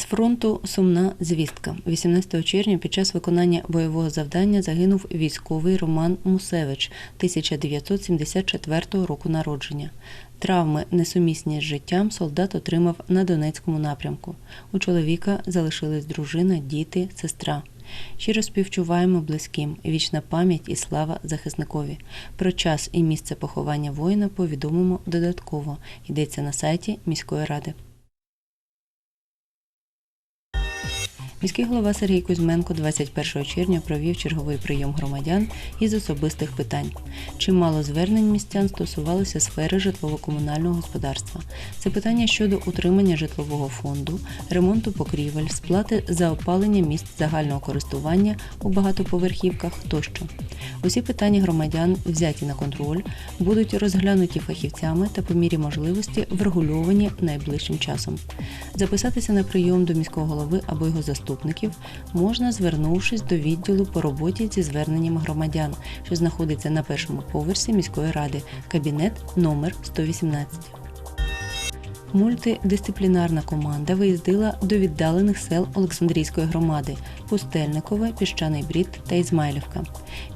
фронту сумна звістка. 18 червня під час виконання бойового завдання загинув військовий Роман Мусевич 1974 року народження. Травми, несумісні з життям, солдат отримав на Донецькому напрямку. У чоловіка залишились дружина, діти, сестра. Щиро співчуваємо близьким, вічна пам'ять і слава захисникові. Про час і місце поховання воїна повідомимо додатково. Йдеться на сайті міської ради. Міський голова Сергій Кузьменко 21 червня провів черговий прийом громадян із особистих питань. Чимало звернень містян стосувалося сфери житлово-комунального господарства. Це питання щодо утримання житлового фонду, ремонту покрівель, сплати за опалення місць загального користування у багатоповерхівках тощо. Усі питання громадян, взяті на контроль, будуть розглянуті фахівцями та по мірі можливості врегульовані найближчим часом. Записатися на прийом до міського голови або його заступників можна, звернувшись до відділу по роботі зі зверненнями громадян, що знаходиться на першому поверсі міської ради, кабінет номер 118. Мультидисциплінарна команда виїздила до віддалених сел Олександрійської громади Пустельникове, Піщаний Брід та Ізмайлівка.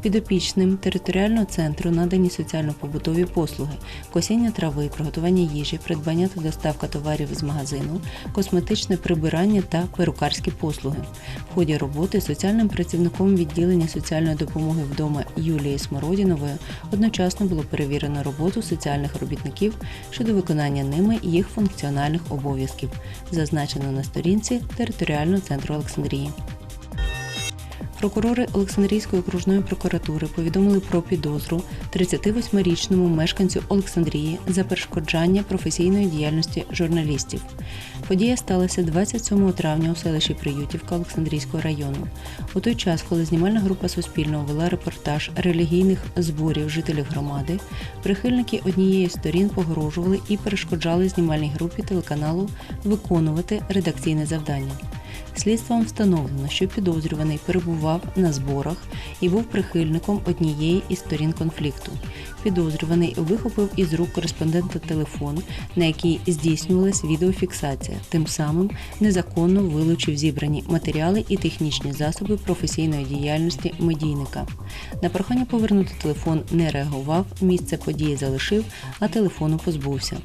Підопічним територіального центру надані соціально-побутові послуги, косіння трави, приготування їжі, придбання та доставка товарів з магазину, косметичне прибирання та перукарські послуги. В ході роботи соціальним працівником відділення соціальної допомоги вдома Юлії Смородінової одночасно було перевірено роботу соціальних робітників щодо виконання ними їх функціональних обов'язків, зазначено на сторінці територіального центру Олександрії. Прокурори Олександрійської окружної прокуратури повідомили про підозру 38-річному мешканцю Олександрії за перешкоджання професійної діяльності журналістів. Подія сталася 27 травня у селищі Приютівка Олександрійського району. У той час, коли знімальна група Суспільного вела репортаж релігійних зборів жителів громади, прихильники однієї з сторін погрожували і перешкоджали знімальній групі телеканалу виконувати редакційне завдання. Слідством встановлено, що підозрюваний перебував на зборах і був прихильником однієї із сторін конфлікту. Підозрюваний вихопив із рук кореспондента телефон, на який здійснювалась відеофіксація, тим самим незаконно вилучив зібрані матеріали і технічні засоби професійної діяльності медійника. На прохання повернути телефон не реагував, місце події залишив, а телефону позбувся.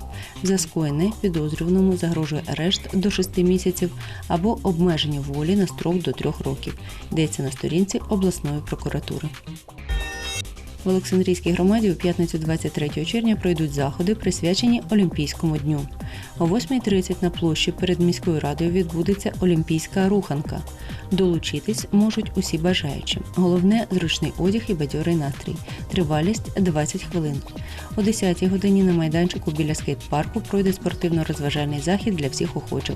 За скоєне підозрюваному загрожує арешт до 6 місяців або обмеження волі на строк до трьох років. Йдеться на сторінці обласної прокуратури. В Олександрійській громаді у п'ятницю 23 червня пройдуть заходи, присвячені Олімпійському дню. О 8.30 на площі перед міською радою відбудеться Олімпійська руханка. Долучитись можуть усі бажаючі. Головне зручний одяг і бадьорий настрій. Тривалість 20 хвилин. О 10-й годині на майданчику біля скейт-парку пройде спортивно-розважальний захід для всіх охочих.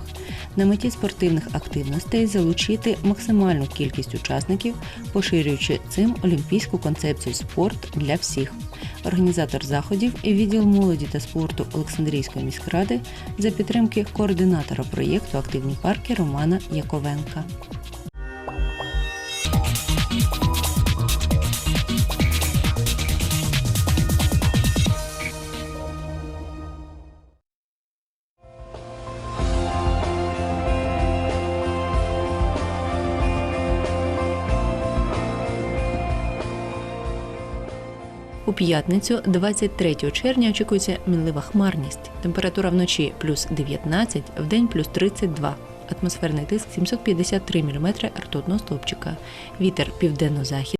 На меті спортивних активностей залучити максимальну кількість учасників, поширюючи цим олімпійську концепцію спорт для всіх. Організатор заходів і відділ молоді та спорту Олександрійської міськради за підтримки координатора проєкту Активні парки Романа Яковенка. У п'ятницю, 23 червня, очікується мінлива хмарність. Температура вночі плюс 19, вдень плюс 32. Атмосферний тиск 753 мм ртутного стовпчика. Вітер південно-захід.